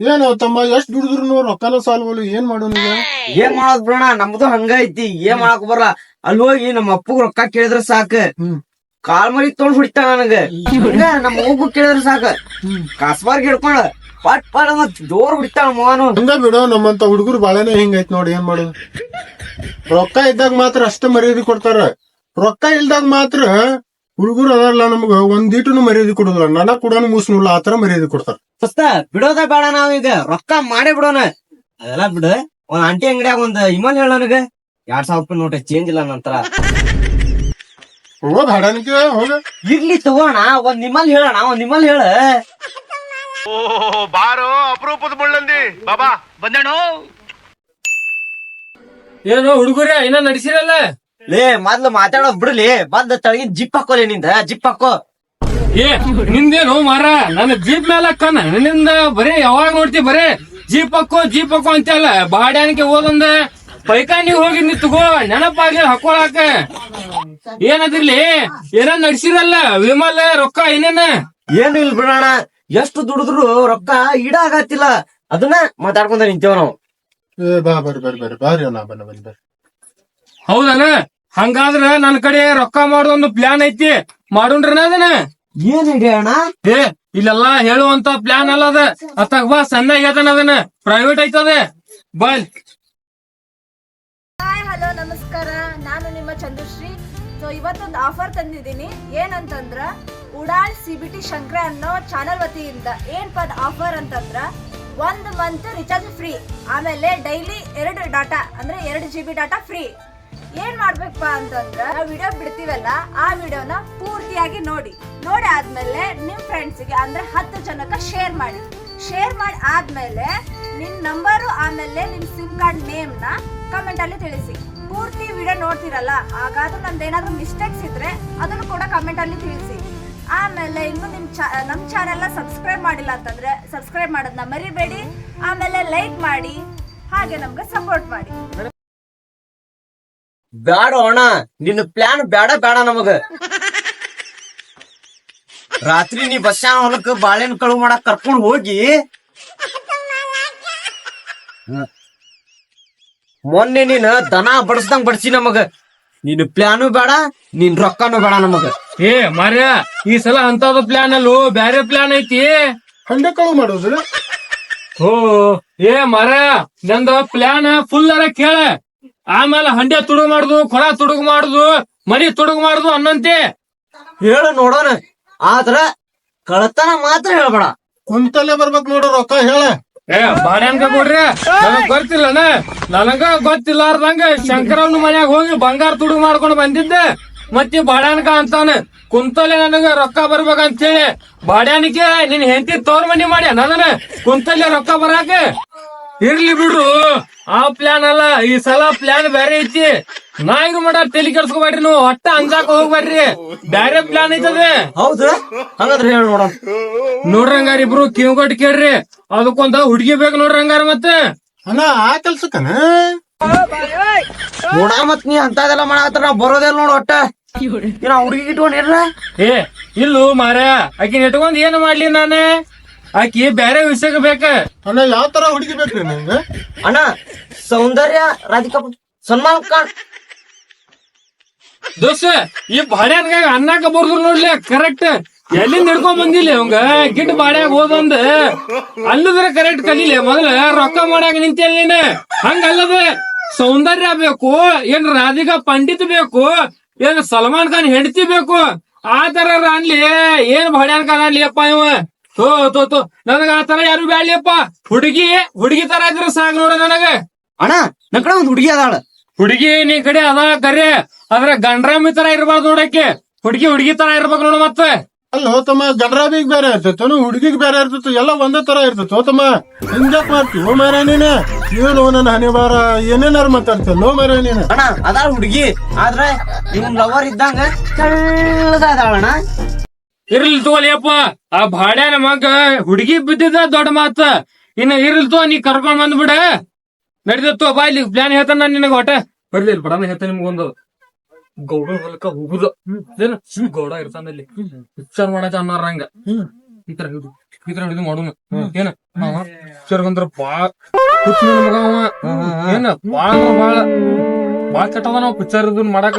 ಏನು ತಮ್ಮ ಎಷ್ಟ್ ದುಡಿದ್ರು ರೊಕ್ಕನ ಸಾಲ್ಗಳು ಏನ್ ಮಾಡೋಣ ಈಗ? ಏನ್ ಮಾಡೋದ್ ಬಿಡೋಣ ನಮ್ದು ಹಂಗ ಐತಿ. ಏನ್ ಮಾಡಕ್ ಬರಲ್ಲ? ಅಲ್ಲಿ ಹೋಗಿ ನಮ್ಮ ಅಪ್ಪಗ್ ರೊಕ್ಕ ಕೇಳಿದ್ರ ಸಾಕ. ಕಾಲ್ ಮರಿ ತೊಗೊಂಡ್ ಹೊಡಿತಾನ ನನಗ. ಹಂಗ ನಮ್ಮ ಹೋಗು ಕೇಳಿದ್ರ ಸಾಕ. ಕಾಸ್ಬಾರ್ಗ್ ಹಿಡ್ಕೊಂಡ ಪಟ್ ಪಟ್ ಮತ್ ಜೋರ್ ಹೊಡಿತಾಳ ಮೋನು ಹಂಗ ಬಿಡು ನಮ್ಮಂತ ಹುಡುಗರು ಬಾಳೆನೆ ಹಿಂಗೈತ್ ನೋಡಿ ಏನ್ ಮಾಡೋದು? ರೊಕ್ಕ ಇದ್ದಾಗ ಮಾತ್ರ ಅಷ್ಟ ಮರ್ಯಾದೆ ಕೊಡ್ತಾರ. ರೊಕ್ಕ ಇಲ್ದಾಗ ಮಾತ್ರ ಹುಡುಗರು ಅದಲ್ಲ ನಮ್ಗ ಒಂದೀಟನು ಮರ್ಯಾದೆ ಕೊಡೋದಿಲ್ಲ. ನನ ಕೂಡ ಮೂಸ್ನುಲ್ಲ ಆತರ ಮರ್ಯಾದೆ ಕೊಡ್ತಾರ. ಫಸ್ತ ಬಿಡೋದ ಬೇಡ ನಾವೀಗ ರೊಕ್ಕ ಮಾಡೇ ಬಿಡೋಣ ಅದೆಲ್ಲ ಬಿಡು. ಒಂದ್ ಆಂಟಿ ಅಂಗಡಿಯಾಗ ಒಂದ್ ಇಮಲ್ ಹೇಳ ನನಗ. ಎರಡ್ ಸಾವಿರ ರೂಪಾಯಿ ನೋಟ ಚೇಂಜ್ ಇಲ್ಲ ನಂತರ. ಹೋಗ್ ಹಾಡಾನಿಕೆ ಹೋಗ. ಇರ್ಲಿ ತಗೋಣ ಒಂದ್ ನಿಮ್ಮಲ್ ಹೇಳೋಣ ಒಂದ್ ನಿಮ್ಮಲ್ ಹೇಳ. ಓ ಬಾರೋ ಅಪರೂಪದ ಮುಳ್ಳಂದಿ. ಬಾಬಾ ಬಂದೇಣು ಏನು ಹುಡುಗರೇ ಇನ್ನ ನಡಿಸಿರಲ್ಲ? ಲೇ ಮೊದ್ಲು ಮಾತಾಡೋ ಬಿಡ್ಲಿ. ಬಂದ್ ತಳಗಿನ ಜಿಪ್ ಹಾಕೋಲಿ ನಿಂದ ಜಿಪ್ ಹಾಕೋ. ಏ ನಿಂದೇನು ಮಾರ? ನನ್ನ ಜೀಪ್ ಮೇಲೆ ಹಾಕನ ನಿನ್ನಿಂದ ಬರೇ ಯಾವಾಗ ನೋಡ್ತಿ ಬರೇ ಜೀಪ್ ಹಾಕೋ ಜೀಪ್ ಹಾಕೋ ಅಂತಲ್ಲ ಬಾಡ್ಯಾನಿಗೆ ಹೋದಂದ. ಪೈಕಾನಿ ಹೋಗಿ ನೀ ತಗೋ ನೆನಪಾಗ್ಲಿ ಹಾಕೊಳಾಕ. ಏನದಿರ್ಲಿ? ಏನ ನಡ್ಸಿರಲ್ಲ? ವಿಮಲ್ ರೊಕ್ಕ ಏನೇನ? ಏನು ಇಲ್ ಬಿಡೋಣ. ಎಷ್ಟು ದುಡಿದ್ರು ರೊಕ್ಕ ಇಡ ಆಗತ್ತಿಲ್ಲ ಅದನ್ನ ಮಾತಾಡ್ಕೊಂಡ ನಿಂತೇವ ನಾವು. ಏ ಬಾ ಬರ್ರಿ ಬರ್ರಿ ಬರ್ರಿ. ಬಾರಿ ಅಣ್ಣ ಬನ್ನ ಬನ್ನಿ ಬರ್ರಿ. ಹಂಗಾದ್ರ ನನ್ ಕಡೆ ರೊಕ್ಕ ಮಾಡೋದೊಂದು ಪ್ಲಾನ್ ಐತಿ. ಮಾಡೋಣ್ರನ ಅದನ್ನ? ಏನ್ ಇದೆ ಅಣ್ಣ? ಏ ಇಲ್ಲೆಲ್ಲ ಹೇಳುವಂತ ಪ್ಲಾನ್ ಅಲ್ಲ ಅದ. ಅತ್ತಾಗ ಬಾ ಸಣ್ಣ ಹೇಳ್ತಾನ ಅದನ್ನ. ಪ್ರೈವೇಟ್ ಐತದ. ಬಲ್. ಹಾಯ್ ಹಲೋ ನಮಸ್ಕಾರ. ನಾನು ನಿಮ್ಮ ಚಂದ್ರಶ್ರೀ. ಸೊ ಇವತ್ತೊಂದು ಆಫರ್ ತಂದಿದ್ದೀನಿ. ಏನಂತಂದ್ರ ಉಡಾಳ್ ಸಿಬಿಟಿ ಬಿ ಟಿ ಶಂಕರ ಅನ್ನೋ ಚಾನಲ್ ವತಿಯಿಂದ ಏನ್ ಪದ ಆಫರ್ ಅಂತಂದ್ರ ಒಂದ್ ಮಂತ್ ರಿಚಾರ್ಜ್ ಫ್ರೀ ಆಮೇಲೆ ಡೈಲಿ ಎರಡು ಡಾಟಾ ಅಂದ್ರೆ ಎರಡು ಜಿ ಬಿ ಡಾಟಾ ಫ್ರೀ ಏನ್ ಮಾಡ್ಬೇಕಪ್ಪ ಅಂತಂದ್ರೆ ನಾವು ವಿಡಿಯೋ ಬಿಡ್ತೀವಲ್ಲ, ಆ ವಿಡಿಯೋನ ಪೂರ್ತಿಯಾಗಿ ನೋಡಿ. ನೋಡಿ ಆದ್ಮೇಲೆ ನಿಮ್ ಫ್ರೆಂಡ್ಸಿಗೆ ಅಂದ್ರೆ ಹತ್ತು ಜನಕ್ಕೆ ಶೇರ್ ಮಾಡಿ. ಶೇರ್ ಮಾಡಿ ಆದ್ಮೇಲೆ ನಿಮ್ ನಂಬರು ಆಮೇಲೆ ನಿಮ್ ಸಿಮ್ ಕಾರ್ಡ್ ನೇಮ್ನ ಕಮೆಂಟ್ ಅಲ್ಲಿ ತಿಳಿಸಿ. ಪೂರ್ತಿ ವಿಡಿಯೋ ನೋಡ್ತಿರಲ್ಲ, ಹಾಗಾದ್ರೂ ನಮ್ದು ಏನಾದ್ರು ಮಿಸ್ಟೇಕ್ಸ್ ಇದ್ರೆ ಅದನ್ನು ಕೂಡ ಕಮೆಂಟ್ ಅಲ್ಲಿ ತಿಳಿಸಿ. ಆಮೇಲೆ ಇನ್ನು ನಿಮ್ ಚಾ- ಚಾನೆಲ್ ಸಬ್ಸ್ಕ್ರೈಬ್ ಮಾಡಿಲ್ಲ ಅಂತಂದ್ರೆ ಸಬ್ಸ್ಕ್ರೈಬ್ ಮಾಡೋದನ್ನ ಮರಿಬೇಡಿ. ಆಮೇಲೆ ಲೈಕ್ ಮಾಡಿ, ಹಾಗೆ ನಮ್ಗೆ ಸಪೋರ್ಟ್ ಮಾಡಿ. ಬ್ಯಾಡ ಅಣ್ಣ ನಿನ್ನ ಪ್ಲಾನ್ ಬ್ಯಾಡ ಬ್ಯಾಡ ನಮಗ. ರಾತ್ರಿ ನೀ ಬಸ್ ಹೊಲಕ್ ಬಾಳೆಹಣ್ಣು ಕಳುವು ಮಾಡಕ್ ಕರ್ಕೊಂಡ್ ಹೋಗಿ. ಮೊನ್ನೆ ನೀನ್ ದನ ಬಡಸ್ದಂಗ್ ಬಡ್ಸಿ ನಮಗ. ನಿನ್ ಪ್ಲಾನು ಬೇಡ ನಿನ್ ರೊಕ್ಕನು ಬೇಡ ನಮಗ. ಏ ಮಾರ್ಯ ಈ ಸಲ ಅಂತದ ಪ್ಲಾನ್ ಅಲ್ಲೂ ಬ್ಯಾರೆ ಪ್ಲಾನ್ ಐತಿ. ಹಂಡೆ ಕಳು ಮಾಡೋದ್ರ ಓ ಏ ಮಾರ ನಂದ ಪ್ಲಾನ್ ಫುಲ್ ಅರ ಕೇಳ. ಆಮೇಲೆ ಹಂಡೆ ತುಡುಗ್ ಮಾಡುದು ಕೊಳ ತುಡುಗ್ ಮಾಡುದು ಮನಿ ತುಡುಗ್ ಮಾಡುದು ಅನ್ನಂತೆ. ಹೇಳು ನೋಡೋಣ. ಆದ್ರ ಕಳತನ ಮಾತ್ರ ಹೇಳ್ಬೇಡ. ಕುಂತಲ್ಲೇ ಬರ್ಬೇಕು ನೋಡು ರೊಕ್ಕ ಹೇಳ. ಏ ಬಾಡ್ಯಾನ್ಕ ಕೊಡ್ರಿ. ನನಗ್ ಗೊತ್ತಿಲ್ಲನ? ನನಗ ಗೊತ್ತಿಲ್ಲಾರ್ದಂಗ ಶಂಕರವ್ನ ಮನ್ಯಾಗ ಹೋಗಿ ಬಂಗಾರ ತುಡುಗ ಮಾಡ್ಕೊಂಡು ಬಂದಿದ್ದೆ. ಮತ್ತೆ ಬಾಡ್ಯಾನ್ಕ ಅಂತಾನ ಕುಂತಲೆ ನನಗ ರೊಕ್ಕ ಬರ್ಬೇಕಂತೇಳಿ. ಬಾಡ್ಯಾನಿಕೆ ನಿನ್ ಹೆಂಡತಿ ತೋರ್ ಮನಿ ಮಾಡ್ಯಾನ ಅದನ್ನ? ಕುಂತಲೆ ರೊಕ್ಕ ಬರಾಕ? ಇರ್ಲಿ ಬಿಡು. ಆ ಪ್ಲಾನ್ ಅಲ್ಲ ಈ ಸಲ ಪ್ಲಾನ್ ಬೇರೆ ಐತಿ. ನಾ ಇದು ಮಾಡ ತಲೆ ಕೆಡ್ಸ್ಕೊಬೇಡ್ರಿ ನೀವು ಒಟ್ಟ ಅಂಜಾಕ ಹೋಗ್ಬೇಡ್ರಿ. ಬೇರೆ ಪ್ಲಾನ್ ಐತದೆ. ಹೌದು ಹಂಗಾದ್ರೆ ಹೇಳ ನೋಡೋಣ. ನೋಡ್ರಿ ಹಂಗಾರ ಇಬ್ರು ಕಿವಿಗೊಟ್ಟು ಕೇಳ್ರಿ. ಅದಕ್ಕೊಂದ ಹುಡುಗಿ ಬೇಕು ನೋಡ್ರಂಗಾರ ಮತ್ತೆ. ಅಣ್ಣ ಆ ಕೆಲ್ಸಕ್ಕನ? ನೋಡ ಮತ್ ನೀ ಅಂತದೆಲ್ಲ ಮಾಡಾಕತ್ತಾರ ನಾವ್ ಬರೋದಿಲ್ಲ ನೋಡು ಒಟ್ಟ ಹುಡ್ಗಿ ಹುಡುಗಿ ಇಟ್ಕೊಂಡಿರ್ಲ ಏ ಇಲ್ಲು ಮಾರ ಆಕಿನ ಇಟ್ಕೊಂಡ್ ಏನ್ ಮಾಡ್ಲಿ ನಾನು? ಆಕಿ ಬೇರೆ ವಿಷಯಕ್ಕೆ ಬೇಕ? ಅಣ್ಣ ಯಾವ ತರ ಹುಡುಗಿ ಬೇಕ್ರಿ ನಿಮ್ಗೆ ಅಣ್ಣ ಸೌಂದರ್ಯ ರಾಧಿಕಾ ಸಲ್ಮಾನ್ ಖಾನ್ ದೋಸ್ತ ಈ ಬಾಡ್ಯಾಗ ಅನ್ನಕ ಬರ್ದ್ರು ನೋಡ್ಲಿ ಕರೆಕ್ಟ್ ಎಲ್ಲಿಂದ ಹಿಡ್ಕೊಂಡ್ ಬಂದಿಲ್ಲ ಅವಂಗ? ಗಿಡ್ ಬಾಡ್ಯಾಗ ಹೋದಂದ ಅಲ್ಲದ್ರ ಕರೆಕ್ಟ್ ಕಲೀಲಿ. ಮೊದಲ ರೊಕ್ಕ ಮಾಡಾಕ ನಿಂತಿಲ್ಲ ನೀನ್? ಹಂಗಲ್ಲದ ಸೌಂದರ್ಯ ಬೇಕು ಏನ್ ರಾಧಿಕಾ ಪಂಡಿತ್ ಬೇಕು ಏನ್ ಸಲ್ಮಾನ್ ಖಾನ್ ಹೆಂಡತಿ ಬೇಕು? ಆ ತರ ಅನ್ಲಿ ಏನ್ ಬಾಡ್ಯಾನ್ ಖಾನ್ ಅನ್ಲಿಯಪ್ಪ ಇವ? ತೋ ತೋ ತೋ. ನನಗ ಆ ತರ ಯಾರು ಬ್ಯಾಡ್ಲಿಯಪ್ಪ. ಹುಡುಗಿ ಹುಡುಗಿ ತರ ಇದ್ರ ಸಾಕ್ ನೋಡ ನನಗ. ಅಣ್ಣ ನನ್ ಕಡೆ ಒಂದ್ ಹುಡುಗಿ ಅದಾಳ. ಹುಡುಗಿ ನೀ ಕಡೆ ಅದ ಕರೆ. ಆದ್ರೆ ಗಂಡ್ರಾಮಿ ತರ ಇರ್ಬಾರ್ದು ನೋಡಕ್ಕೆ. ಹುಡುಗಿ ಹುಡುಗಿ ತರ ಇರ್ಬೇಕು ನೋಡ ಮತ್ತೆ. ಅಲ್ಲ ತಮ್ಮ ಗಂಡ್ರಾಮಿಗ್ ಬೇರೆ ಇರ್ತೈತೆ. ಹುಡುಗಿಗ್ ಬೇರೆ ಇರ್ತೈತೆ. ಎಲ್ಲ ಒಂದೇ ತರ ಇರ್ತೈತೆ. ಹೋತಮ್ಮ ಹಿಂಗ್ಯಾಕ್ ಮಾಡ್ತಿ? ಓ ಮಾರ ನೀನ. ಏನು ನನ್ನ ಹನಿ ಬಾರ ಏನೇನಾರು ಮಾತಾಡ್ತೀಯ? ನೋ ಮಾರ ನೀನ. ಅಣ್ಣ ಅದಾಳ ಹುಡುಗಿ ಆದ್ರೆ ನಿಮ್ ಲವರ್ ಇದ್ದಂಗ ಇರ್ಲಿ ತಗೋಲಿಯಪ್ಪ ಆ ಭಾಡ್ಯಾನ ಮಗ ಹುಡುಗಿ ಬಿದ್ದಿದ್ದ ದೊಡ್ಡ ಮಾತ. ಇನ್ನ ಇರ್ಲಿ ತೋ ನೀ ಕರ್ಕೊಂಡ್ ಬಂದ್ಬಿಡ. ನಡಿದತ್ತೋ ಬಾ ಇಲ್ಲಿ ಪ್ಲಾನ್ ಹೇಳ್ತಾನ ನಾನು ನಿನಗ ಹೊಟ್ಟೆ ಬರ್ಲಿ ಇಲ್ಲಿ ಬಡನ ಹೇಳ್ತಾನೆ ನಿಮ್ಗೊಂದು. ಗೌಡ ಹೊಲಕ ಹೋಗುದ. ಏನ ಗೌಡ ಇರ್ತಾನಲ್ಲಿ ವಿಚಾರ ಮಾಡಕ ಅನ್ನೋರಂಗ ಈ ತರ ಹಿಡಿದು ಈ ತರ ಹಿಡಿದು ಮಾಡೋಣ ಏನ? ಅವ. ಚರ್ಗಂದ್ರ ಬಾ ಏನ? ಬಾಳ ಬಾಳ. ಬಾಳ ಕೆಟ್ಟ ನಾವು ಪಿಕ್ಚರ್ ಇದನ್ನ ಮಾಡಾಕ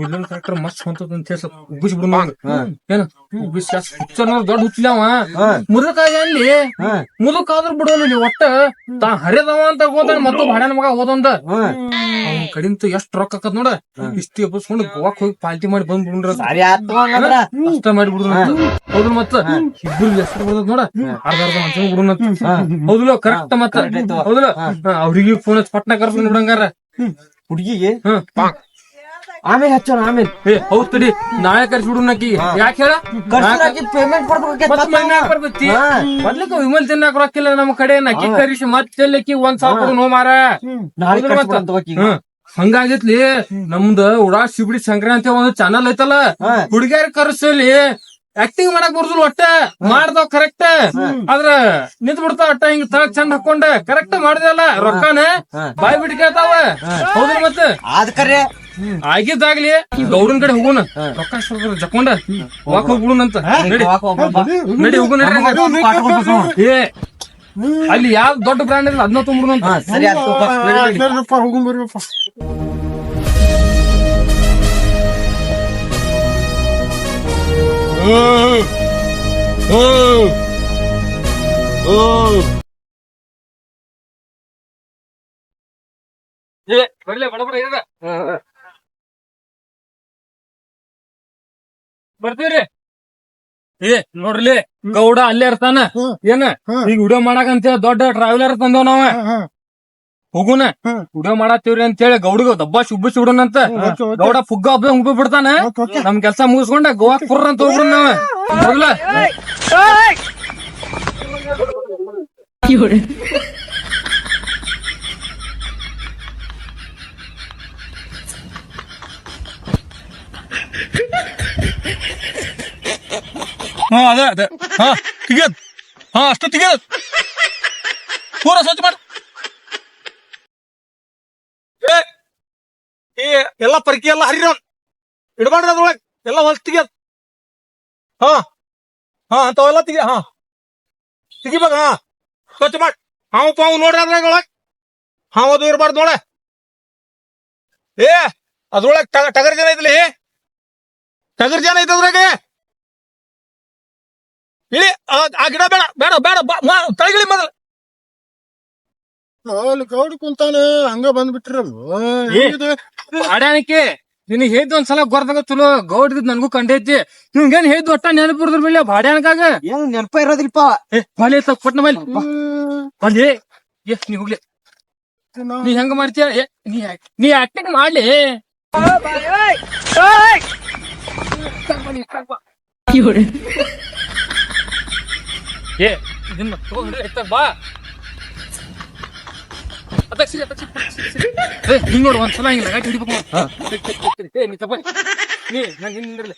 ವಿಲನ್ ಕ್ಯಾರೆಕ್ಟರ್ ಮಸ್ತ್ ಹೊಂತದ ಅಂತ ಹೇಳಿ ಉಬ್ಬಿಸಿ ಬಿಡ್ ಏನ? ಉಗ್ಗಿಸ್ ಪಿಕ್ಚರ್ ದೊಡ್ಡ ಹುಚ್ಚಿಲ್ಲ ಅವ ಮುದುಕ ಅಲ್ಲಿ ಮುದುಕ ಆದ್ರ ಬಿಡೋಲ್ಲ ಇಲ್ಲಿ ಒಟ್ಟ. ತಾ ಹರಿದವ ಅಂತ ಹೋದ ಮತ್ತು ಭಾಡ್ಯಾನ ಮಗ ಹೋದಂದ ಅವ್ನ ಕಡಿಂತ ಎಷ್ಟ್ ರೊಕ್ಕ ಆಕತ್ ನೋಡ. ಇಷ್ಟಿ ಎಬ್ಬಸ್ಕೊಂಡು ಗೋವಾಕ್ ಹೋಗಿ ಪಾಲ್ಟಿ ಮಾಡಿ ಬಂದ್ ಬಿಡ್ರ ಅಷ್ಟ ಮಾಡಿ ಬಿಡ್ರ ಹೌದು ಮತ್ತ? ಇಬ್ರು ಹೆಸರು ಬರ್ತದ ನೋಡ. ಅರ್ಧ ಅರ್ಧ ಮಂಚ ಬಿಡುನ ಹೌದಲ್ಲ ಕರೆಕ್ಟ್ ಮತ್ತ. ಹೌದಲ್ಲ ಅವ್ರಿಗೆ ಫೋನ್ ಹಚ್ಚಿ ಪಟ್ನ ಕರ್ಸ್ಕೊಂಡ್ ಬಿಡಂಗಾರ. ಹುಡುಗಿಗೆ? ಆಮೇಲೆ ಹಚ್ಚೋಣ ಆಮೇಲೆ. ಏ ಹೌದ್ ತಡಿ ನಾಳೆ ಕರ್ಸಿ ಬಿಡುನಕ್ಕಿ ಯಾಕೆ ಹೇಳ? ಪೇಮೆಂಟ್ ಬರ್ಬೇಕಿ ಮೊದ್ಲಕ್ಕ ವಿಮಲ್ ತಿನ್ನಾಕ ರೊಕ್ಕಿಲ್ಲ ನಮ್ಮ ಕಡೆ ನಕ್ಕಿ ಕರಿಸಿ ಮತ್ತೆ ಎಲ್ಲಕ್ಕಿ ಒಂದ್ ಸಾವಿರ ನೋ ಮಾರ. ಹಂಗಾಗಿತ್ಲಿ ನಮ್ದ ಉಡಾ ಶಿಬಿಡಿ ಸಂಕ್ರಾಂತಿ ಒಂದು ಚಾನಲ್ ಐತಲ್ಲ? ಹುಡುಗಿಯರ್ ಕರ್ಸಲಿ ಆಕ್ಟಿಂಗ್ ಮಾಡಕ್ ಬರುದಿಲ್ಲ ಒಟ್ಟ ಮಾಡ್ದಾವ್ ಕರೆಕ್ಟ್ ಆದ್ರ ನಿಂತ್ ಬಿಡ್ತಾವ ಒಟ್ಟ ಹಿಂಗ್ ತಳಕ್ ಚಂದ ಹಾಕೊಂಡ. ಕರೆಕ್ಟ್ ಮಾಡಿದಲ್ಲ ರೊಕ್ಕಾನ. ಬಾಯ್ ಬಿಟ್ ಕೇಳ್ತಾವ ಹೌದ್ರ ಮತ್ತ? ಅದ್ ಕರೆ. ಆಗಿದ್ದಾಗ್ಲಿ ಗೌಡನ್ ಕಡೆ ಹೋಗೋಣ. ರೊಕ್ಕ ಜಕ್ಕೊಂಡ. ಜಕೊಂಡ ವಾಕ್ ಹೋಗ್ಬಿಡುನಂತ ನಡಿ. ನಡಿ ಹೋಗೋಣ. ಏ ಅಲ್ಲಿ ಯಾವ್ ದೊಡ್ಡ ಬ್ರ್ಯಾಂಡ್ ಇಲ್ಲ ಅದನ್ನ ತುಂಬಿಡುನಂತ ಸರಿ ಬರ್ಲಿ ಬಡ ಬಡ ಇರದ ಬರ್ತೀವ್ರಿ? ಏ ನೋಡ್ರಿ ಗೌಡ ಅಲ್ಲೇ ಇರ್ತಾನ? ಏನ? ಈಗ ವಿಡಿಯೋ ಮಾಡಕಂತ ದೊಡ್ಡ ಟ್ರಾವೆಲರ್ ತಂದೇವ್ ನಾವ ಹೋಗುನ? ವಿಡಿಯೋ ಮಾಡತ್ತೀವ್ರಿ ಅಂತ ಹೇಳಿ ಗೌಡಗ ದಬ್ಬ ಶುಬ್ಬ ಬಿಡೋಣಂತ ಗೌಡ ಫುಗ್ಗ ಹಬ್ಬ ಹುಬ್ಬ ಬಿಡ್ತಾನ ನಮ್ ಕೆಲ್ಸ ಮುಗಿಸ್ಕೊಂಡ ಗೋವಾಕ್ ಪುರ್ರ ಅಂತ ಹೋಗ್ಬಿಡ ನಾವ. ಹಾ ಅದೇ ಅದೇ. ಹಾ ತೆಗಿಯದ್ ಹಾ ಅಷ್ಟು ತೆಗಿಯದ್ ಪೂರ ಸ್ವಚ್ಛ ಮಾಡ. ಏ, ಎಲ್ಲ ಪರಿಕಿ ಎಲ್ಲ ಹರಿರ ಇಡಬಾರ್ರಿ ಅದ್ರೊಳಗ್. ಎಲ್ಲ ಹೊಲ ತೆಗಿಯದ್. ಹಾ ಹಾ ಅಂತವೆಲ್ಲ ತೆಗಿ ಹಾ. ತೆಗಿಬೇಕ ಹಾ. ಸ್ವಚ್ಛ ಮಾಡ್. ಹಾವು ಪಾವು ನೋಡ್ರಿ ಅದ್ರಾಗ ಒಳಗ್. ಹಾವು ಅದು ಇರಬಾರ್ದು ನೋಡ. ಏ ಅದ್ರೊಳಗ್ ಟಗ- ಟಗರ್ ಜನ ಐತ್ಲಿ ಟಗರ್ ಜನ ಐತೆ ಅದ್ರಾಗೆ. ಇಳಿ ಆ ಗಿಡ ಬೇಡ ಬೇಡ ಬೇಡ ತಳಗಿಳಿ ಮೊದಲು. ಅಲ್ಲಿ ಗೌಡ ಕುಂತಾನ ಹಂಗ ಬಂದ್ಬಿಟ್ರ ಅಡ್ಯಾನಕ್ಕೆ ನಿನಗೆ ಹೇಳ್ದು ಒಂದ್ಸಲ ಗೊರ್ದಾಗ ಚಲೋ ಗೌಡ್ದಿದ್ ನನ್ಗೂ ಕಂಡೈತಿ ನಿಮ್ಗೇನ್ ಹೇಳ್ದು ಒಟ್ಟ ನೆನಪಿರ್ದ್ರ ಬಿಡ್ಲಿ ಬಾಡ್ಯಾನಕಾಗ ಏನ್ ನೆನಪ ಇರೋದಿಲ್ಪ. ಬಾಲಿ ಕೊಟ್ಟನ ಬಾಲಿ ಬಾಲಿ ಏ ನೀ ಹೋಗ್ಲಿ. ನೀ ಹೆಂಗ ಮಾಡ್ತೀಯ? ನೀ ನೀ ಆಕ್ಟಿಂಗ್ ಮಾಡ್ಲಿ. ಏ ಇದನ್ನ ತಗೊಂಡ್ರೆ ಬಾ ಅದಕ್ಕೆ ಸಿಗ ಅದಕ್ಕೆ ಸಿಗ ಏ ಹಿಂಗ್ ನೋಡು ಒಂದ್ಸಲ ಹಿಂಗ್ ಲಗಾಟಿ ಹಿಡಿಬೇಕು ನೋಡು. ಏ ನೀ ತಪ್ಪ ನೀ ನಾನು ಹಿಂದ್ ನಿಂದ್ರಲ್ಲ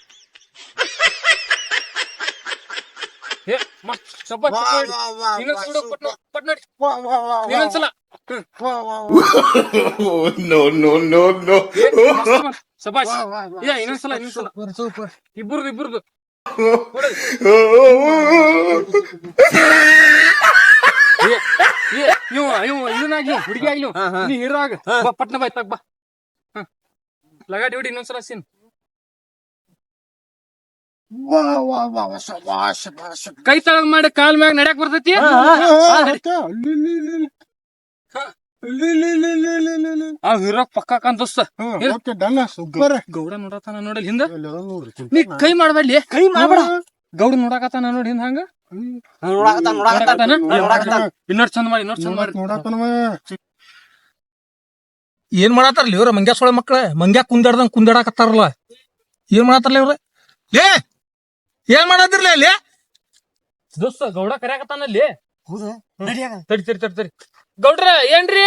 ಏ ಮಸ್ತ್ ಸಬ್ಬ ಇನ್ನೊಂದ್ ಸುಡು ಪಟ್ ನೋ- ಪಟ್ ನೋಡಿ ಇನ್ನೊಂದ್ಸಲ No, no, no, no. ಸಬಾಷ್ ಏ ಇನ್ನೊಂದ್ಸಲ ಇನ್ನೊಂದ್ಸಲ ಇಬ್ಬರದು ಇಬ್ಬರದು ಇವ ಹುಡುಗಿ ಆಗ್ಲಿ ನೀ ಹೀರೋ ಆಗ ಬಾ ಪಟ್ನ ಬಾಯ್ ತಗ್ ಬಾ. ಲಗಾಟಿ ಹೊಡಿ ಇನ್ನೊಂದ್ಸಲ ಸೀನ್ ಕೈ ತಳಗ್ ಮಾಡಿ ಕಾಲ್ ಮ್ಯಾಗ ನಡ್ಯಾಕ್ ಬರ್ತೈತಿ? ಆ ಹೀರೋ ಪಕ್ಕ ಸೂಪರ್ ಗೌಡ ನೋಡತಾನ ನೋಡಲ್ ಹಿಂದ? ನೀ ಕೈ ಮಾಡ್ಬಾಡ್ಲಿ. ಕೈ ಮಾಡ್ಬೇಡ. ಗೌಡ ನೋಡಾಕತ್ತಾನ ನೋಡಿ ಹಿಂದ ಹಂಗ? ಇನ್ನೊಡ್ ಚಂದ ಮಾಡಿ ಇನ್ನೊಡ್ ಚಂದ ಮಾಡಿ ನೋಡಾಕನವ ಏನ್ ಮಾಡತ್ತಾರಲ್ಲ ಇವ್ರ ಮಂಗ್ಯಾ ಸೊಳೆ ಮಕ್ಳ? ಮಂಗ್ಯಾ ಕುಂದಾಡ್ದಂಗ್ ಕುಂದಾಡಕತ್ತಾರಲ್ಲ. ಏನ್ ಮಾಡತ್ತಾರಲ್ಲ ಇವ್ರ? ಏ ಏನ್ ಮಾಡತ್ತಿರ್ಲಿ ಅಲ್ಲಿ? ದೋಸ್ತ ಗೌಡ ಕರ್ಯಾಕತ್ತಾನ ಅಲ್ಲಿ? ನಡಿಯಾಗ ತಡಿ ತಡಿ ತಡಿ ತಡಿ. ಗೌಡ್ರ ಏನ್ರಿ?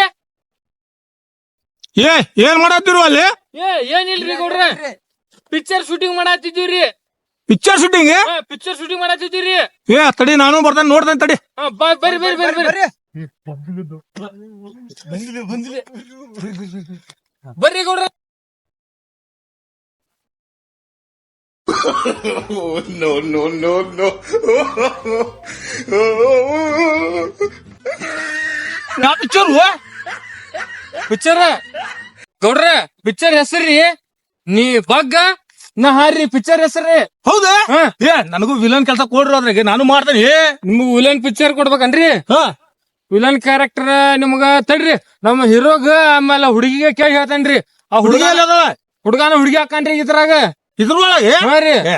ಏ ಏನ್ ಮಾಡತ್ತಿರು ಅಲ್ಲಿ? ಏ ಏನಿಲ್ರಿ ಗೌಡ್ರ? ಪಿಕ್ಚರ್ ಶೂಟಿಂಗ್ ಮಾಡತ್ತಿದ್ದೀವ್ರಿ ಪಿಕ್ಚರ್ ಶೂಟಿಂಗ್ ಪಿಕ್ಚರ್ ಶೂಟಿಂಗ್ ಮಾಡತ್ತಿದ್ದೀರಿ ಏ ತಡಿ ನಾನು ಬರ್ತಾನೆ ನೋಡ್ತೇನೆ ತಡಿ. ಹಾ ಬಾ- ಬರ್ರಿ ಬರ್ರಿ ಬರ್ರಿ ಬರ್ರಿ. ಬರ್ರಿ ಗೌಡ್ರ. No no no no. ಯಾವ ಪಿಕ್ಚರ್ ಪಿಕ್ಚರ್ ಗೌಡ್ರ ಪಿಕ್ಚರ್ ಹೆಸರಿ? ನೀ ಬಗ್ಗ? ನಾ ಹಾರ್ರಿ ಪಿಕ್ಚರ್ ಹೆಸರೇ ಹೌದಾ. ಏ ನನಗೂ ವಿಲನ್ ಕೆಲಸ ಕೊಡ್ರಿ ಅದ್ರಾಗ ನಾನು ಮಾಡ್ತೇನೆ. ನಿಮ್ಗ್ ವಿಲನ್ ಪಿಕ್ಚರ್ ಕೊಡ್ಬೇಕನ್ರಿ? ಹಾ. ವಿಲನ್ ಕ್ಯಾರೆಕ್ಟರ್ ನಿಮ್ಗ ತಡ್ರಿ ನಮ್ಮ ಹೀರೋಗ ಆಮೇಲೆ ಹುಡುಗಿಗೆ ಕೇಳಿ ಹೇಳ್ತೇನ್ರಿ. ಆ ಹುಡುಗ ಹುಡುಗಾನ ಹುಡುಗಿ ಹಾಕನ್ರಿ ಇದ್ರಾಗ. ಇದ್ರೊಳಗೆ? ಏ,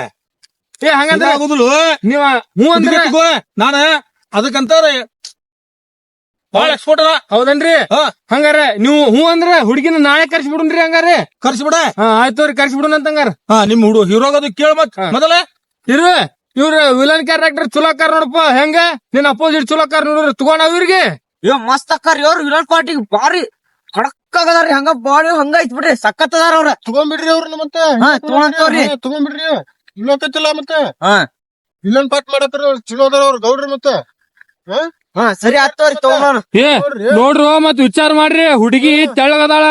ಏ ಹಂಗಂದ್ರ ಆಗುದಿಲ್ಲ ನೀವ ಹ್ಞೂ ಅಂದ್ರ. ನಾನ ಅದಕ್ಕಂತಾರ ಬಾಳ ಎಕ್ಸ್ಪೋರ್ಟ್ ಅದ. ಹೌದನ್ರಿ. ಹಂಗಾರ ನೀವು ಹೂ ಅಂದ್ರ ಹುಡುಗಿನ ನಾಳೆ ಕರ್ಸಿ ಬಿಡುನ್ರಿ ಹಂಗಾರ? ಕರ್ಸಿಬಿಡ. ಬಿಡ ಆಯ್ತು ಅವ್ರಿ ಕರ್ಸಿ ಬಿಡುನ್ ಅಂತ ಹಂಗಾರ. ಹಾ ನಿಮ್ ಹುಡುಗ ಹೀರೋಗದು ಕೇಳ ಮತ್. ಮೊದಲ. ಇರು ಇವ್ರ ವಿಲನ್ ಕ್ಯಾರೆಕ್ಟರ್ ಚುಲಾಕಾರ ನೋಡಪ್ಪ ಹೆಂಗ? ನಿನ್ ಅಪೋಸಿಟ್ ಚುಲಾಕಾರ ನೋಡ್ರಿ ತಗೊಂಡ ಇವ್ರಿಗೆ. ಇವ್ ಮಸ್ತ್ ಅಕ್ಕಾರ ಇವ್ರ ವಿಲನ್ ಪಾರ್ಟಿಗೆ ಬಾರಿ ಖಡಕ್ ಆಗದಾರ್ರಿ ಹಂಗ ಬಾಡಿ ಹಂಗ ಐತ್ ಬಿಡ್ರಿ ಸಖತ್ ಅದಾರ ಅವ್ರ. ತಗೊಂಡ್ಬಿಡ್ರಿ ಅವ್ರನ್ನ ಮತ್ತೆ. ಹಾ, ತಗೊಂಡ್ಬಿಡ್ರಿ ಇಲ್ಲೋಕತ್ತಿಲ್ಲ ಮತ್ತೆ. ಹಾ. ವಿಲನ್ ಪಾಟ್ ಮಾಡತ್ತಾರ ಚಲೋ ಅದಾರ ಅವ್ರ ಗೌಡ್ರಿ ಮತ್ತೆ. ಹಾ? ಸರಿ ತಗೊಂಡ್ ಏ ನೋಡ್ರು. ಮತ್ ವಿಚಾರ ಮಾಡ್ರಿ. ಹುಡುಗಿ ತೆಳ್ಳಗದಾಳ.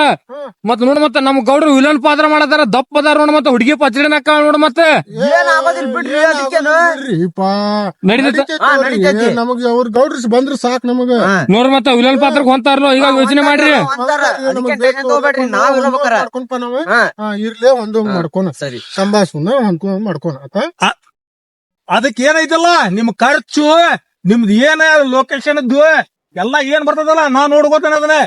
ಮತ್ ನೋಡ್ ಮತ್ತ ನಮ್ ಗೌಡ್ರು ವಿಲನ್ ಪಾತ್ರ ಮಾಡತಾರ ದಪ್ಪ ಅದಾರ ನೋಡ್ ಮತ್ತ ಹುಡುಗಿ ಪಚಡಿನಕ್ಕ ನೋಡ್ ಮತ್ತೆ. ಏನ್ ಆಗೋದಿಲ್ಲ ಬಿಡ್ರಿ ಅದಕ್ಕೇನು? ಬಿಡ್ರಿಪಾ. ನಡೀತೈತ? ನಡೀತೈತಿ ಹಾ, ಅವ್ರಿಗೆ. ನಡೀತೈತಿ. ನಮಗ್ ಅವ್ರ ಗೌಡ್ರಿ ಬಂದ್ರ ಸಾಕ್ ನಮಗ. ನೋಡ್ರಿ ಮತ್ತ ವಿಲನ್ ಪಾತ್ರಕ್ ಹೊಂತಾರಲ್ಲ ಈಗ ಯೋಚನೆ ಮಾಡ್ರಿ. ಅಂತಾರ. ನಮಗ್ ಅದಕ್ಕೆ ಬೇಕು, tension ತಗೋಬೇಡ್ರಿ, ಒಂದು ನಾವ್ ಒಂದು ಇರ್ಬೇಕಾರ. ಮಾಡ್ಕೊಂಡ್ಪ ನಾವು. ಹಾ. ಹಾ, ಇರ್ಲೇ ಒಂದು ಮಾಡ್ಕೊನ. ಸರಿ. ಸಂಭಾಷಣ ಹೊಂದ್ಕೊಂಡ್ ಆತ? ಅದಕ್ಕೆ ಏನೈತಲ್ಲ ನಿಮ್ ಖರ್ಚು ನಿಮ್ದು ಏನ ಲೊಕೇಶನ್ ಎಲ್ಲ ಏನ್ ಬರ್ತದಲ್ಲ ನಾ ನೋಡ್ಕೋತೇನೆ ಅದನ್ನ.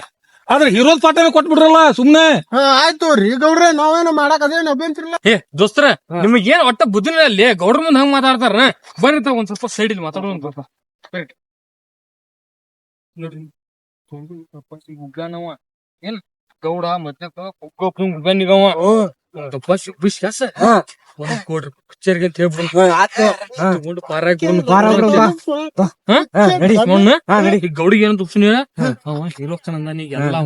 ಆದ್ರೆ ಹೀರೋದ್ ಪಾಠನ ಕೊಟ್ಬಿಡ್ರಲ್ಲ ಸುಮ್ನೆ. ಹಾ ಆಯ್ತು ರೀ. ಗೌಡ್ರೆ ನಾವೇನು ಮಾಡಕ್ ಅದೇನ ಅಭ್ಯಂತರ ಇಲ್ಲ ಏ ದೋಸ್ತರ ನಿಮಗ್ ಏನ್ ಒಟ್ಟ ಬುದ್ಧಿನ ಅಲ್ಲಿ? ಗೌಡ್ರ ಮುಂದೆ ಹಂಗ ಮಾತಾಡ್ತಾರ? ಬರ್ರಿ ತಾವ್ ಒಂದ್ ಸ್ವಲ್ಪ ಸೈಡ್ ಇಲ್ಲಿ ಮಾತಾಡೋಣ ಪಾಪ ಬರ್ರಿ. ನೋಡ್ರಿ ಉಗ್ಗಾನವ ಏನ್ ಗೌಡ ಮತ್ತೆ ಕುಗ್ಗೋಪ್ ಉಗ್ಗನಿಗವ ಬಸ್ ಬಿಸ್ ಪಿಕ್ಚರ್ಗೆ ಅಂತ ಹೇಳ್ಬಿಡು. ಪಾರಾಗಿ. ಗೌಡಿಗೆ ಏನಂತ ಅವ ಎಲ್ಲ.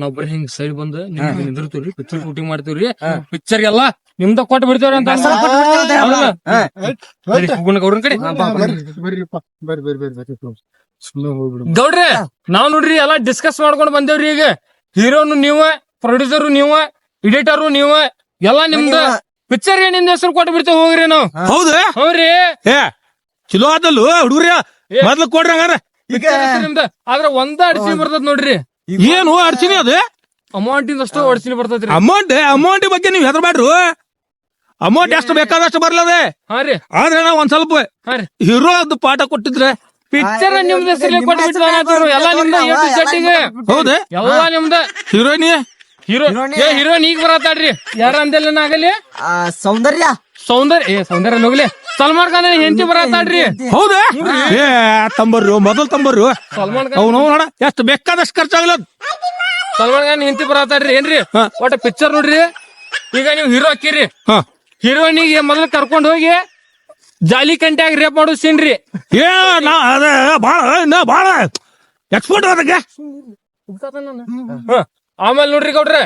ನಾವ್ ಬರೀ ಹಿಂಗ್ ಸೈಡ್ ಬಂದ್ ನಿಮ್ಗೆ ನಿಂದಿರ್ತೀವ್ರಿ ಪಿಕ್ಚರ್ ಶೂಟಿಂಗ್ ಮಾಡ್ತೀವ್ರಿ. ಪಿಕ್ಚರ್ ಎಲ್ಲ ನಿಮ್ದ ಕೊಟ್ಟು ಬಿಡ್ತೇವ್ರಿ ಅಂತ ಗೌಡ್ರನ್ ಕಡೆ. ಗೌಡ್ರೆ ನಾವ್ ನೋಡ್ರಿ ಎಲ್ಲಾ ಡಿಸ್ಕಸ್ ಮಾಡ್ಕೊಂಡ್ ಬಂದೇವ್ರಿ ಈಗ. ಹೀರೋನು ನೀವ ಪ್ರೊಡ್ಯೂಸರ್ ನೀವ ಎಡಿಟರು ನೀವು? ಎಲ್ಲ ನಿಮ್ದು ಪಿಕ್ಚರ್ ನಿಮ್ದು ನಿಮ್ದ ಹೆಸರು ಕೊಟ್ಟು ಬಿಡ್ತೇವೆ ಹೋಗ್ರಿ ನಾವು. ಹೌದಾ? ಹೌದ್ರಿ? ಏ ಚಲೋ ಆದಲ್ಲು ಹುಡುಗ್ರಿ ಮೊದ್ಲು ಕೊಡ್ರಿ ಹಂಗಾರ. ನಿಮ್ದು? ಆದ್ರ ಒಂದ ಅಡಿಸಿ ಬರ್ತದ ನೋಡ್ರಿ. ಏನು ಅಡ್ಸಿನಿ ಅದು? ಅಮೌಂಟ್ ಇಂದಷ್ಟು ಅಡಿಸಿ ಬರ್ತದ್ರಿ. ಅಮೌಂಟ್ ಅಮೌಂಟ್ ಬಗ್ಗೆ ನೀವು ಹೆದರ್ಬೇಡ್ರು ಅಮೌಂಟ್ ಎಷ್ಟು ಬೇಕಾದಷ್ಟು ಬರ್ಲದೆ ಹಾ ರೀ. ಆದ್ರೆ ನಾವ್ ಒಂದ್ ಸ್ವಲ್ಪ ಹಾರ್ರಿ ಹೀರೋ ಹೀರೋದ್ ಪಾಠ ಕೊಟ್ಟಿದ್ರೆ ಪಿಕ್ಚರ್ ನಿಮ್ದು ಹೆಸರು ಬಿಡ್ತಾರ ಎಲ್ಲಾ ನಿಮ್ದ ಹೌದೇ? ಎಲ್ಲಾ ನಿಮ್ದ. ಹೀರೋಯಿನಿ ಹೀರೋ ಏ ಹೀರೋನ್ ಈಗ ಬರತಾಡ್ರಿ ಯಾರ ಅಂದಲ್ಲ ಆಗಲಿ ಆ, ಸೌಂದರ್ಯ. ಸೌಂದರ್ಯ ಏ ಸೌಂದರ್ಯ ಹೋಗ್ಲಿ ಸಲ್ಮಾನ್ ಖಾನ್ ಹೆಂಡತಿ ಬರತಾಡ್ರಿ ಹೌದಾ? ಏ ತಂಬರ್ರು ಮೊದಲ್ ತಂಬರ್ರು. ಸಲ್ಮಾನ್ ಖಾನ್ ಅವ್ನು ನೋಡ ಎಷ್ಟು ಬೇಕಾದಷ್ಟು ಖರ್ಚಾಗ್ಲದ? ಸಲ್ಮಾನ್ ಖಾನ್ ಹೆಂಡತಿ ಬರತಾಡ್ರಿ ಏನ್ರಿ? ಹಾ. ಒಟ್ಟ ಪಿಕ್ಚರ್ ನೋಡ್ರಿ. ಈಗ ನೀವು ಹೀರೋ ಹಾಕಿರಿ ಹಾ. ಹೀರೋನಿಗೆ ಮೊದಲು ಕರ್ಕೊಂಡು ಹೋಗಿ ಜಾಲಿ ಕಂಟ್ಯಾಗ ರೇಪ್ ಮಾಡೋ ಸೀನ್ ರೀ. ಏ ನಾ ಅದ ಬಾಳ ನಾ ಬಾಳ ಎಕ್ಸ್ಪೋರ್ಟ್ ಅದಕ್ಕೆ. ಹ. ಆಮೇಲೆ ನೋಡ್ರಿ ಗೌಡ್ರೆ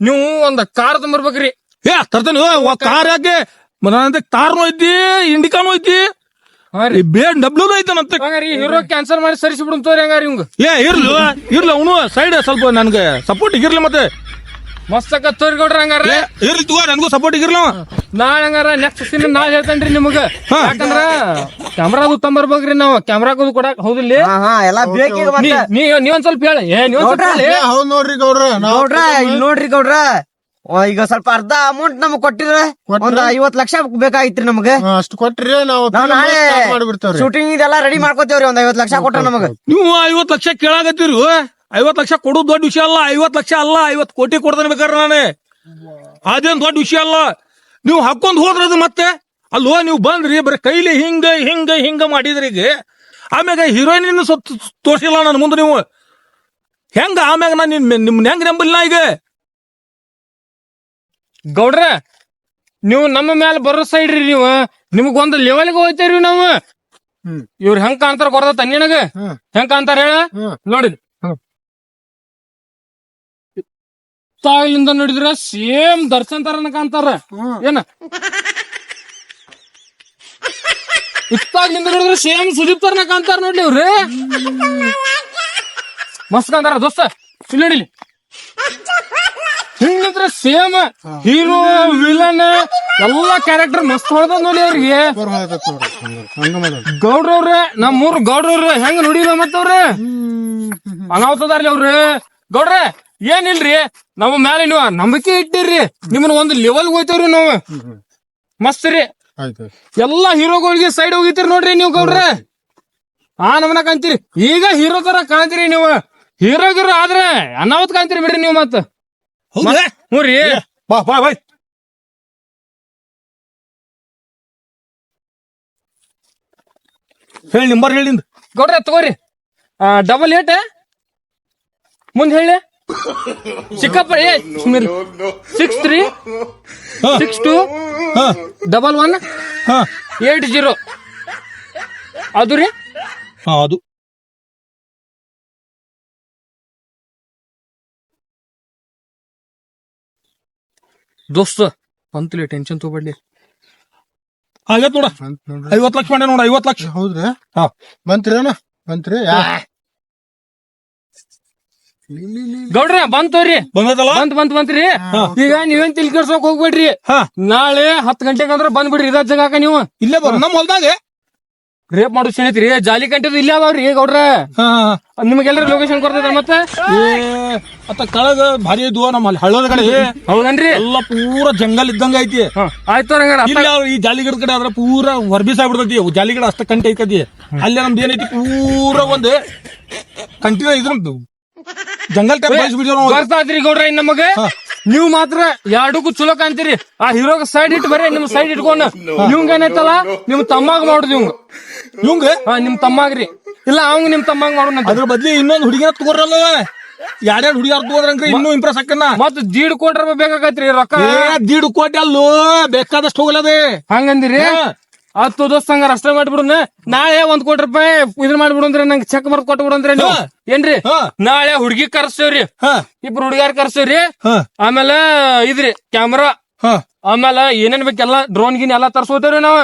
ನೀವು ಒಂದು ಕಾರ್ ತಂಬರ್ಬೇಕ್ರಿ. ಏ ತರ್ತೇನೆ. ಕಾರ್ ಯಾಕೆ? ಮತ್ತೆ ಕಾರ್ನು ಐತಿ ಇಂಡಿಕಾನು ಐತಿ. ರೀ. ಬೇ ಡಬ್ಲ್ಯೂನು ಐತನಂತ ಹಂಗಾರಿ ಹೀರೋ ಕ್ಯಾನ್ಸಲ್ ಮಾಡಿ ಸರಿಸಿ ಬಿಡು ತೋರಿ ಹಂಗಾರಿ ಇವಂಗ ಏ ಇರ್ಲಿ ಇರ್ಲಿ ಅವನು. ಸೈಡ್ ಸ್ವಲ್ಪ ನನ್ಗೆ ಸಪೋರ್ಟ್ ಇರ್ಲಿ ಮತ್ತೆ. ಮಸ್ತ್ ಆಕತ್ ತೋರಿ ಕೊಡ್ರಿ ಹಂಗಾರ ಇರ್ಲಿ ತಗೋ ನನಗೂ ಸಪೋರ್ಟ್ ಇರ್ಲ. ನಾಳೆ ಹಂಗಾರ ನೆಕ್ಸ್ಟ್ ಸೀನ್ ನಾ ಹೇಳ್ತೇನ್ರಿ ನಿಮಗ. ಯಾಕಂದ್ರ ಕ್ಯಾಮ್ರಾದು ತಂಬರ್ಬೇಕ್ರಿ ನಾವು. ಕ್ಯಾಮ್ರಾಗದು ಕೊಡಾಕ್ ಹೌದಿಲ್ಲ ಹಾ ಹಾ ಎಲ್ಲಾ ಬೇಕೀಗ ನೀ ಮತ್ತೆ. ನೀ ನೀವೊಂದ್ ಸ್ವಲ್ಪ ಹೇಳ. ಏ ನೀವ್ ಹೌದ್ ನೋಡ್ರಿ ಗೌಡ್ರ. ನೋಡ್ರ ಇಲ್ಲಿ ನೋಡ್ರಿ ಗೌಡ್ರ. ಓ, ಈಗ ಸ್ವಲ್ಪ ಅರ್ಧ ಅಮೌಂಟ್ ನಮಗ್ ಕೊಟ್ಟಿದ್ರೆ? ಒಂದ್ ಐವತ್ ಲಕ್ಷ ಬೇಕಾಗಿತ್ರಿ ನಮಗೆ. ಅಷ್ಟು ಕೊಟ್ರಿ ನಾವು ನಾವ್ ನಾಳೆ ಮಾಡಿಬಿಡ್ತೇವ್ರಿ. ಶೂಟಿಂಗ್ ಇದೆಲ್ಲ ರೆಡಿ ಮಾಡ್ಕೋತೇವ್ರಿ ಒಂದ್ ಐವತ್ ಲಕ್ಷ ಕೊಟ್ರ ನಮಗ. ನೀವು ಐವತ್ ಲಕ್ಷ ಕೇಳಾಕತ್ತೀರಿ ಐವತ್ ಲಕ್ಷ ಕೊಡೋದು ದೊಡ್ಡ ವಿಷಯ ಅಲ್ಲ ಐವತ್ ಲಕ್ಷ ಅಲ್ಲ ಐವತ್ ಕೋಟಿ ಕೊಡ್ತಾನೆ ಬೇಕಾದ್ರೆ ನಾನು. ಅದೇನ್ ದೊಡ್ಡ ವಿಷಯ ಅಲ್ಲ. ನೀವು ಹಾಕೊಂಡ್ ಹೋದ್ರದು ಮತ್ತೆ. ಅಲ್ವಾ ನೀವು ಬಂದ್ರಿ ಬರೀ ಕೈಲಿ ಹಿಂಗ ಹಿಂಗ ಹಿಂಗ ಮಾಡಿದ್ರಿ ಈಗ. ಆಮ್ಯಾಗ ಹೀರೋಯಿನ್ ಸೊತ್ತು ತೋರಿಸಿಲ್ಲ ನನ್ನ ಮುಂದೆ ನೀವು. ಹೆಂಗ ಆಮ್ಯಾಗ ನಾನು ನಿಮ್ ಹೆಂಗ್ ನಂಬಿಲ್ಲ ಈಗ? ಗೌಡ್ರ ನೀವು ನಮ್ಮ ಮ್ಯಾಲ ಭರೋಸಾ ಇಡ್ರಿ ನೀವು. ನಿಮಗ್ ಒಂದ್ ಲೆವೆಲ್ಗೆ ಹೋಗ್ತೇವ್ರಿ ನಾವು. ಇವ್ರು ಹೆಂಗ್ ಕಾಣ್ತಾರ ಕೊಡ್ದ ತನ್ನಿನಾಗ. ಹೆಂಗ್ ಕಾಣ್ತಾರ ಹೇಳ? ನೋಡಿ ತಾಯಿಲಿಂದ ನೋಡಿದ್ರ ಸೇಮ್ ದರ್ಶನ್ ತರನ ಕಾಣ್ತಾರ. ಏನ? ಇತ್ತಾಗಿಂದ ನೋಡಿದ್ರ ಸೇಮ್ ಸುದೀಪ್ ತರನ ಕಾಣ್ತಾರ ನೋಡ್ಲಿ ಅವ್ರಿ ಮಸ್ತ್ ಕಾಣ್ತಾರ ದೋಸ್ತ ಹಿಂಗಿದ್ರೆ ಸೇಮ್ ಹೀರೋ ವಿಲನ್ ಎಲ್ಲಾ ಕ್ಯಾರೆಕ್ಟರ್ ಮಸ್ತ್ ಹೊಡೆದ ನೋಡಿ ಅವ್ರಿಗೆ. ಗೌಡ್ರವ್ರೆ ನಮ್ಮೂರ್ ಗೌಡ್ರವ್ರೆ ಹೆಂಗ್ ನೋಡಿಲ್ಲ ಮತ್ತವ್ರೆ? ಅನಾಹುತದಾರ್ಲಿ ಅವ್ರು. ಗೌಡ್ರೆ ಏನಿಲ್ರಿ? ನಮ್ಮ ಮೇಲೆ ನೀವು ನಂಬಿಕೆ ಇಟ್ಟಿರಿ ನಿಮ್ಮನ್ನ ಒಂದು ಲೆವೆಲ್ ಹೋಯ್ತೇವ್ರಿ ನಾವು. ಮಸ್ತ್ ರೀ. ಆಯ್ತು ಎಲ್ಲಾ ಹೀರೋಗಳಿಗೆ ಸೈಡ್ ಹೋಗಿತ್ತೀರಿ ನೋಡ್ರಿ ನೀವು ಗೌಡ್ರೆ. ಆ ನಮನ ಕಾಣ್ತೀರಿ. ಈಗ ಹೀರೋ ತರ ಕಾಣ್ತೀರಿ ನೀವು. ಹೀರೋ ಗಿರೋ ಆದ್ರೆ ಅನಾವತ್ ಕಾಣ್ತೀರಿ ಬಿಡ್ರಿ ನೀವು ಮತ್ತ. ಹ್ಞೂ ರೀ. ಬಾ ಬಾ ಬಾ. ಹೇಳಿ ನಿಂಬರ್ ಹೇಳಿ ಗೌಡ್ರ ಗೌಡ್ರೆ ತಗೋರಿ. ಡಬಲ್ ಏಟ್ ಮುಂದ್ ಹೇಳಿ. ಚಿಕ್ಕಪ್ಪ ಏ ಸಿಕ್ಸ್ ತ್ರೀ ಸಿಕ್ಸ್ ಟು ಹಾ ಡಬಲ್ ಒನ್ ಹಾ ಏಟ್ ಜೀರೋ ಅದು ರೀ ಹಾ ಅದು ದೋಸ್ತ ಬಂತಲಿ ಟೆನ್ಷನ್ ತಗೋಬೇಡ್ಲಿ ಆಗತ್ ನೋಡ ಅಂತ ನೋಡ್ರಿ ಐವತ್ ಲಕ್ಷ ಮಾಡಿ ನೋಡ ಐವತ್ ಲಕ್ಷ ಹೌದ್ರಿ ಹಾ. ಬಂತ್ರಿ ಅಣ್ಣ ಬಂತ್ರಿ ಗೌಡ್ರೆ ಬಂತವ್ರಿ ಬಂದದಲ್ಲ ಬಂತ್ ಬಂತ್ ಬಂತ್ರಿ ಈಗ ನೀವೇನ್ ತಿಳ್ಕರ್ಸೋಕ್ ಹೋಗ್ಬೇಡ್ರಿ. ಹಾ. ನಾಳೆ ಹತ್ ಗಂಟೆಗೆ ಅಂದ್ರೆ ಬಂದ್ಬಿಡ್ರಿ ಇದ ಜಗಾಕ ನೀವು. ಇಲ್ಲೇ ಬರ್ ನಮ್ ಹೊಲ್ದಾಗ? ರೇಪ್ ಮಾಡೋ ಐತ್ರಿ. ಜಾಲಿ ಕಂಟಿದ್ ಇಲ್ಲೇ ಅದಾವ್ರಿ ಗೌಡ್ರ. ಹಾ ನಿಮ್ಗೆಲ್ರ ಲೊಕೇಶನ್ ಕೊಡ್ತಾರ ಮತ್ತೆ? ಕಳದ ಅತ್ತ ಕಳಗ ಭಾರಿ ಇದ್ವು ನಮ್ಮ ಹಳ್ಳದ ಕಡೆ. ಹೌದನ್ರಿ? ಎಲ್ಲ ಪೂರ ಜಂಗಲ್ ಇದ್ದಂಗ ಐತಿ. ಆಯ್ತು ಈ ಇಲ್ಲಿ ಈ ಜಾಲಿಗಿಡ ಕಡೆ ಆದ್ರೆ ಪೂರ ಹೊರಬಿಸ ಆಗ್ಬಿಡ್ತೈತಿ. ಜಾಲಿ ಜಾಲಿಗಿಡ ಅಷ್ಟ ಕಂಟಿ ಐತತಿ ಅಲ್ಲಿ ನಮ್ದು ಏನೈತಿ ಪೂರ ಒಂದ್ ಕಂಟಿನ್ಯೂ ಇದ್ರ ಜಂಗಲ್ ಟೈಪ್ ನಾವು ಗೊತ್ತಾದ್ರಿ ಗೌಡ್ರ ಇನ್ ನಮಗ. ನೀವು ಮಾತ್ರ ಎರಡಕ್ಕೂ ಚಲೋ ಕಾಣ್ತೀರಿ. ಆ ಹೀರೋಗ ಸೈಡ್ ಇಟ್ಟು ಬರ್ರಿ ನಿಮ್ ಸೈಡ್ ಇಟ್ಕೊಂಡು. ನಿಮ್ಗ ಏನೈತಲ್ಲ ನಿಮ್ ತಮ್ಮಾಗ ಮಾಡುದು ಇವಂಗ ಇವಂಗ ಹಾ ನಿಮ್ ತಮ್ಮಾಗ್ರಿ. ಇಲ್ಲ ಅವಂಗ ನಿಮ್ ತಮ್ಮಾಗ ಮಾಡೋಣ ಅದ್ರ ಬದ್ಲಿ ಇನ್ನೊಂದು ಹುಡುಗಿನ ತಗೋರಲ್ಲ ಯಾರ್ಯಾರು ಹುಡುಗಿಯಾರ ತಗೋದ್ರಂಕ್ರಿ ಇನ್ನೂ ಇಂಪ್ರೆಸ್ ಆಕನ್ನ ಮತ್ ದೀಡ್ ಕೋಟಿ ರೂಪಾಯಿ ಬೇಕಾಗತ್ರಿ ರೊಕ್ಕ. ಏ ದೀಡ್ ಕೋಟಿ ಅಲ್ಲೋ ಬೇಕಾದಷ್ಟು ಹೋಗಲದೆ ಹಂಗಂದಿರಿ? ಹತ್ತು ದೋಸ್ತ ಹಂಗಾರ ಅಷ್ಟೇ ಮಾಡ್ಬಿಡುನ. ನಾಳೆ ಒಂದ್ ಕೋಟಿ ರೂಪಾಯಿ ಇದನ್ ಮಾಡ್ಬಿಡುಂದ್ರೆ ನಂಗೆ ಚೆಕ್ ಬರ್ದ್ ಕೊಟ್ಬಿಡುಂದ್ರೆ ನೀವು. ಏನ್ರಿ? ಹಾ. ನಾಳೆ ಹುಡ್ಗಿ ಕರ್ಸ್ತೇವ್ರಿ. ಹಾ. ಇಬ್ರು ಹುಡುಗಿಯಾರ ಕರ್ಸ್ತೇವ್ರಿ. ಆಮೇಲೆ ಇದ್ರಿ ಕ್ಯಾಮ್ರಾ ಆಮೇಲೆ ಏನೇನ್ ಬೇಕೆಲ್ಲ ಡ್ರೋನ್ ಗಿನ್ ಎಲ್ಲಾ ತರ್ಸೋತೇವ್ರಿ ನಾವ್.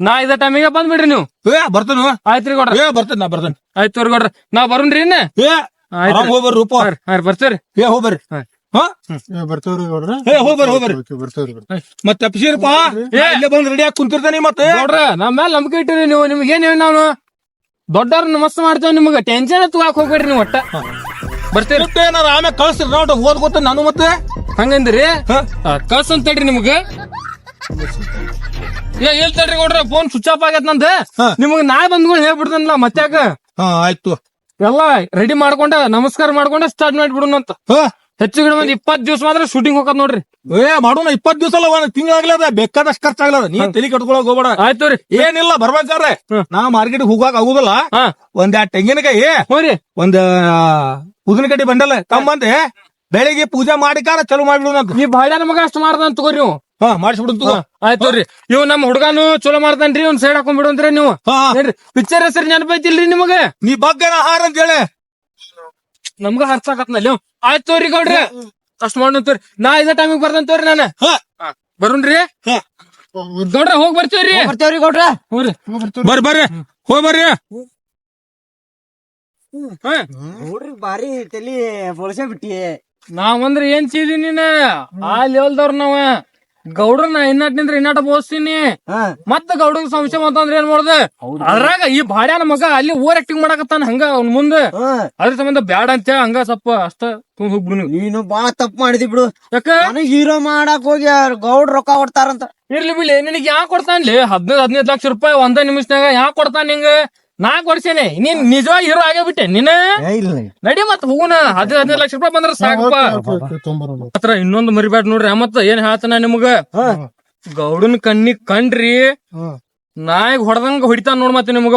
ನಾ ಇದ ಟೈಮಿಗೆ ಬಂದ್ಬಿಡ್ರಿ ನೀವು. ಏ ಬರ್ತೇನೆ. ಆಯ್ತ್ರಿ ಕೊಡ್ರಿ ಏ ಬರ್ತೇನೆ ನಾ ಬರ್ತೇನೆ. ಆಯ್ತು ಗೌಡ್ರ. ನಾ ಬರುನ್ರಿ ಇನ್ನ? ಹೋಗ್ಬರ್ರಿ ಹಾರಿ ಹಾರಿ ಬರ್ತೇವ್ರಿ ಏ, ಬರ್ತೇವ್ರಿ. ಮತ್ತೆ ಇಲ್ಲೇ ಬಂದ್ ರೆಡಿ ಆಗಿ ಕುಂತಿರ್ತಾನೆ ಮತ್ತೆ. ನೋಡ್ರ ನಮ್ಮ ಮೇಲೆ ನಂಬಿಕೆ ಇಟ್ಟಿರಿ ನೀವು ನಿಮ್ಗೆ ಏನ್ ಹೇಳಿ ನಾವು ಮಸ್ತ್ ಮಾಡ್ತೇವ್ ನಿಮ್ಗೆ ಟೆನ್ಷನ್ ತಗೋಕ್ ಹೋಗ್ಬೇಡ್ರಿ ನೀವು ಒಟ್ಟ. ಬರ್ತೀರಿ. ಮತ್ತೆ ಏನಾರ ಆಮೇಲೆ ಕಳ್ಸ್ರಿ ನೋಡ್ರಿ ಓದ್ ಗೊತ್ತ ನಾನು ಮತ್ತೆ? ಹಂಗಂದ್ರಿ? ಹಾ. ಕಳ್ಸ ಅಂತ ಹೇಳ್ರಿ ನಿಮ್ಗೆ. ಏ ಹೇಳ್ತೇಳ್ರಿ ಗೌಡ್ರ ಫೋನ್ ಸ್ವಿಚ್ ಆಫ್ ಆಗೈತ್ ನಂದ. ಹಾ. ನಿಮಗ್ ನಾಳೆ ಬಂದ್ಗಳು ಹೇಳ್ಬಿಡ್ತೇನಲ್ಲ ಮತ್ತ್ಯಾಕ ಹಾ ಆಯ್ತು. ಎಲ್ಲ ರೆಡಿ ಮಾಡ್ಕೊಂಡ ನಮಸ್ಕಾರ ಮಾಡ್ಕೊಂಡ ಸ್ಟಾರ್ಟ್ ಮಾಡ್ಬಿಡುನಂತ ಹಾ. ಹೆಚ್ಚು ಕಡಿಮೆ ಒಂದ್ ಇಪ್ಪತ್ ದಿವಸ ಮಾತ್ರ ಶೂಟಿಂಗ್ ಹೋಗತ್ ನೋಡ್ರಿ. ಏ ಮಾಡೋಣ ಇಪ್ಪತ್ ದಿವಸ ಅಲ್ಲ ಒಂದ್ ತಿಂಗಳಾಗ್ಲದ ಬೇಕಾದಷ್ಟು ಖರ್ಚಾಗ್ಲದ. ನೀ ತಲೆ ಕಟ್ಕೊಳಕ್ ಹೋಗ್ಬೇಡ. ಆಯ್ತು ರೀ ಏನಿಲ್ಲ ಬರ್ಬೇಕಾದ್ರೆ ನಾ ಮಾರ್ಕೆಟ್ ಹೋಗಾಕ ಆಗುದಿಲ್ಲ. ಒಂದ್ ತೆಂಗಿನಕಾಯಿ ಒಂದ್ ಉದಿನಕಡ್ಡಿ ಬಂಡಲ್ಲ ತಮ್ಮಂತೆ ಬೆಳಿಗ್ಗೆ ಪೂಜೆ ಮಾಡಿಕಾರ ಚಲೋ ಮಾಡ್ಬಿಡೋಣ ನೀ ನಮಗ ಮಗ ಅಷ್ಟ್ ಮಾಡ್ದಂತ ತಗೋರಿ ನೀವು ಹಾ ಮಾಡಿಸ್ಬಿಡು ಆಯ್ತು ರೀ ಇವ್ ನಮ್ ಹುಡುಗಾನು ಚಲೋ ಮಾಡ್ತಾನ್ರಿ ಒಂದ್ ಸೈಡ್ ಹಾಕೊಂಡ್ಬಿಡುಂತ್ರಿ ನೀವು? ಹಾ. ಏನ್ರಿ? ಪಿಕ್ಚರ್ ಹೆಸರು ನೆನಪೈತಿಲ್ರಿ ನಿಮಗೆ? ನೀ ಬಗ್ಗೆ ಆಹಾರ ಅಂತ ಹೇಳಿ ನಮ್ಗ ಹರ್ಸಾಕತ್ನಲ್ಲಿ ಆಯ್ತು ತೋರಿ ಗೌಡ್ರಿ. ಅಷ್ಟ್ ತೋರಿ. ನಾ ಇದ ಟೈಮಿಗೆ ಬರ್ದಂತ ತೋರಿ ನಾನು. ಹಾ. ಬರುಣ್ರಿ? ಹಾ. ಗೌಡ್ರ ಹೋಗ್ ಬರ್ತೇವ್ರಿ. ಬರ್ತೇವ್ರಿ ಗೌಡ್ರ. ಬರ್ರಿ ಬರ್ರಿ. ಹೋಗ್ ಬರ್ರಿ. ಹಾ. ನೋಡ್ರಿ ಬಾರಿ ತಲಿ ಬಳಸೇ ಬಿಟ್ಟಿ ನಾವಂದ್ರ ಏನ್ ಚೀದಿ ನೀನ? ಆ ಲೆವೆಲ್ದವ್ರ ನಾವ. ಗೌಡ್ರ ನಾ ಇನ್ನಾಟ್ ನಿಂದ್ರ ಇನ್ನಾಟ ಬೋಸ್ತೀನಿ. ಮತ್ತ ಗೌಡಗ್ ಸಂಶಯ ಅಂತಂದ್ರ ಏನ್ ಮಾಡ್ದೆ? ಅದ್ರಾಗ ಈ ಬಾಡ್ಯಾನ ಮಗ ಅಲ್ಲಿ ಓವರ್ ಆಕ್ಟಿಂಗ್ ಮಾಡಕತ್ತಾನ ಹಂಗ ಅವ್ನ ಮುಂದ. ಅದ್ರ ಸಂಬಂಧ ಬ್ಯಾಡ ಅಂತ ಹಂಗ ಸ್ವಲ್ಪ ಅಷ್ಟ ತುಂಬ ಹೋಗ್ಬಿಡು ನೀನು ಬಾಳ ತಪ್ಪು ಮಾಡಿದಿ ಬಿಡು. ಯಾಕ? ಹೀರೋ ಮಾಡಕ್ ಹೋಗಿ ಗೌಡ್ ರೊಕ್ಕ ಕೊಡ್ತಾರಂತ. ಇರ್ಲಿ ಬಿಡ್ಲಿ ನಿನಗೆ ಯಾಕೆ ಕೊಡ್ತಾನ್ಲಿ? ಹದಿನೈದು ಹದಿನೈದು ಲಕ್ಷ ರೂಪಾಯಿ ಒಂದ ನಿಮಿಷನಾಗ ಯಾಕೆ ಕೊಡ್ತಾನ ನಿಂಗ? ನಾಕ್ ಕೊಡ್ಸೇನೆ. ನೀನ್ ನಿಜವಾಗಿ ಹೀರೋ ಆಗೇ ಬಿಟ್ಟೆ ನೀನ ನಡಿ ಮತ್ ಹೋಗುನ ಹದ್ ಹದಿನೈದು ಲಕ್ಷ ರೂಪಾಯಿ ಬಂದ್ರ ಸಾಕಪ್ಪ. ಹತ್ರ ಇನ್ನೊಂದು ಮರಿಬೇಡ ನೋಡ್ರಿ. ಮತ್ತ ಏನ್ ಹೇಳ್ತಾನ ನಿಮಗ? ಗೌಡನ್ ಕಣ್ಣಿಗ್ ಕಂಡ್ರಿ. ನಾಯಿಗ್ ಹೊಡೆದಂಗ ಹೊಡಿತಾನ ನೋಡ್ ಮತ್ತೆ ನಿಮಗ.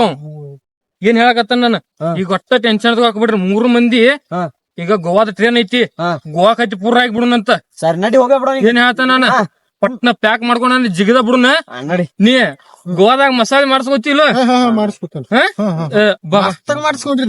ಏನ್ ಹೇಳಕತ್ತಾನ ನಾನು? ಈಗ ಒಟ್ಟ ಟೆನ್ಷನ್ ಹಾಕ್ಬಿಡ್ರಿ. ಮೂರು ಮಂದಿ ಈಗ ಗೋವಾದ ಟ್ರೇನ್ ಐತಿ. ಗೋವಾ ಕತ್ತಿ ಪೂರ ಆಗಿಬಿಡುನಂತ ಸರಿ ನಡಿ ಏನ್ ಹೇಳ್ತಾನ ನಾನು? ಪಟ್ನ ಪ್ಯಾಕ್ ಮಾಡ್ಕೊಂಡ ಜಿಗದ ಬಿಡುನ ನೋಡಿ. ನೀ ಗೋವಾದಾಗ ಮಸಾಲೆ ಮಾಡಿಸ್ಕೊತಿಲ್ಲ ಮಸ್ತಾಗ್ ಮಾಡಿಸ್ಕೊಂಡ್ರಿ